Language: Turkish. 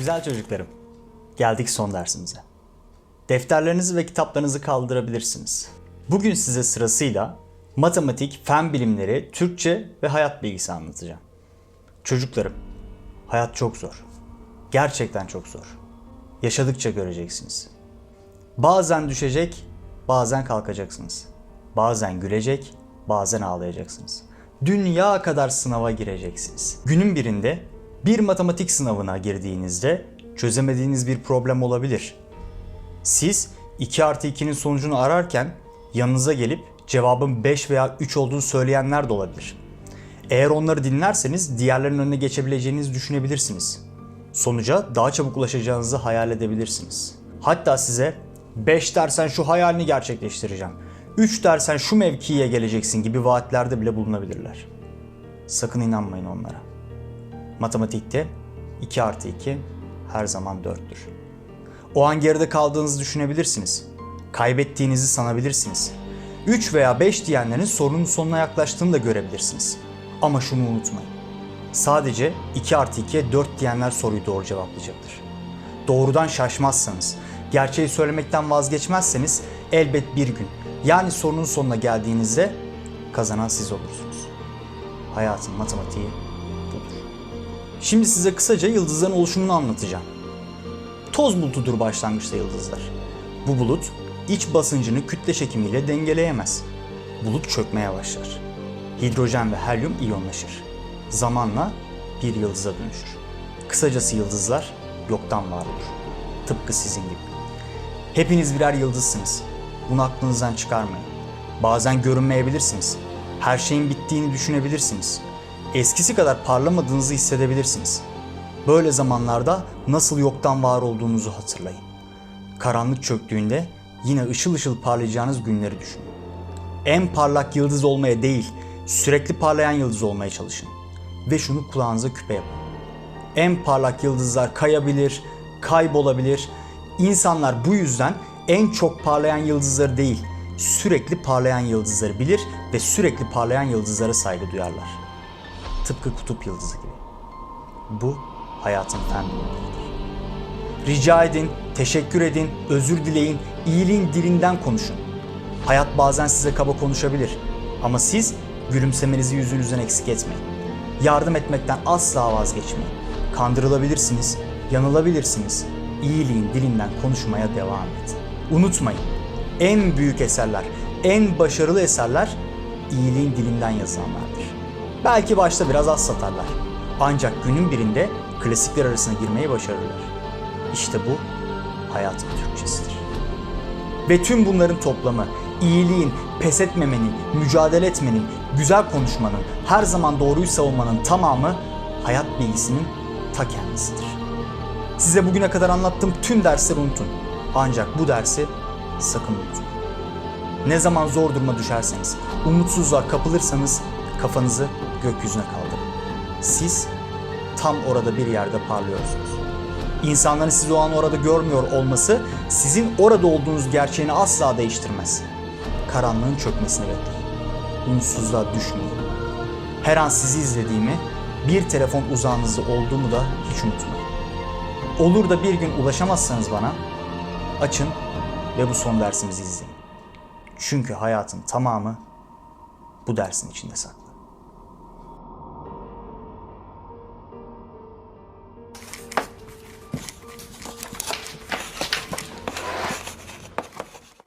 Güzel çocuklarım. Geldik son dersimize. Defterlerinizi ve kitaplarınızı kaldırabilirsiniz. Bugün size sırasıyla matematik, fen bilimleri, Türkçe ve hayat bilgisi anlatacağım. Çocuklarım, hayat çok zor. Gerçekten çok zor. Yaşadıkça göreceksiniz. Bazen düşecek, bazen kalkacaksınız. Bazen gülecek, bazen ağlayacaksınız. Dünya kadar sınava gireceksiniz. Günün birinde bir matematik sınavına girdiğinizde çözemediğiniz bir problem olabilir. Siz 2 artı 2'nin sonucunu ararken yanınıza gelip cevabın 5 veya 3 olduğunu söyleyenler de olabilir. Eğer onları dinlerseniz diğerlerinin önüne geçebileceğinizi düşünebilirsiniz. Sonuca daha çabuk ulaşacağınızı hayal edebilirsiniz. Hatta size 5 dersen şu hayalini gerçekleştireceğim. 3 dersen şu mevkiye geleceksin gibi vaatlerde bile bulunabilirler. Sakın inanmayın onlara. Matematikte 2 artı 2 her zaman 4'tür. O an geride kaldığınızı düşünebilirsiniz. Kaybettiğinizi sanabilirsiniz. 3 veya 5 diyenlerin sorunun sonuna yaklaştığını da görebilirsiniz. Ama şunu unutmayın. Sadece 2 artı 2'ye 4 diyenler soruyu doğru cevaplayacaktır. Doğrudan şaşmazsanız, gerçeği söylemekten vazgeçmezseniz elbet bir gün yani sorunun sonuna geldiğinizde kazanan siz olursunuz. Hayatın matematiği. Şimdi size kısaca yıldızların oluşumunu anlatacağım. Toz bulutudur başlangıçta yıldızlar. Bu bulut iç basıncını kütle çekimiyle dengeleyemez. Bulut çökmeye başlar. Hidrojen ve helyum iyonlaşır. Zamanla bir yıldıza dönüşür. Kısacası yıldızlar yoktan var olur. Tıpkı sizin gibi. Hepiniz birer yıldızsınız. Bunu aklınızdan çıkarmayın. Bazen görünmeyebilirsiniz. Her şeyin bittiğini düşünebilirsiniz. Eskisi kadar parlamadığınızı hissedebilirsiniz. Böyle zamanlarda nasıl yoktan var olduğunuzu hatırlayın. Karanlık çöktüğünde yine ışıl ışıl parlayacağınız günleri düşünün. En parlak yıldız olmaya değil, sürekli parlayan yıldız olmaya çalışın. Ve şunu kulağınıza küpe yapın. En parlak yıldızlar kayabilir, kaybolabilir. İnsanlar bu yüzden en çok parlayan yıldızları değil, sürekli parlayan yıldızları bilir ve sürekli parlayan yıldızlara saygı duyarlar. Tıpkı kutup yıldızı gibi. Bu hayatın fen bilimleridir. Rica edin, teşekkür edin, özür dileyin, iyiliğin dilinden konuşun. Hayat bazen size kaba konuşabilir ama siz gülümsemenizi yüzünüzden eksik etmeyin. Yardım etmekten asla vazgeçmeyin. Kandırılabilirsiniz, yanılabilirsiniz. İyiliğin dilinden konuşmaya devam edin. Unutmayın, en büyük eserler, en başarılı eserler iyiliğin dilinden yazılanlardır. Belki başta biraz az satarlar. Ancak günün birinde klasikler arasına girmeyi başarırlar. İşte bu hayatın Türkçesidir. Ve tüm bunların toplamı iyiliğin, pes etmemenin, mücadele etmenin, güzel konuşmanın, her zaman doğruyu savunmanın tamamı hayat bilgisinin ta kendisidir. Size bugüne kadar anlattığım tüm dersleri unutun. Ancak bu dersi sakın unutmayın. Ne zaman zor duruma düşerseniz, umutsuzluğa kapılırsanız kafanızı gökyüzüne kaldırın. Siz tam orada bir yerde parlıyorsunuz. İnsanların sizi o an orada görmüyor olması sizin orada olduğunuz gerçeğini asla değiştirmez. Karanlığın çökmesini bekleyin. Umutsuzluğa düşmeyin. Her an sizi izlediğimi, bir telefon uzağınızda olduğumu da hiç unutmayın. Olur da bir gün ulaşamazsanız bana, açın ve bu son dersimizi izleyin. Çünkü hayatın tamamı bu dersin içinde saklı.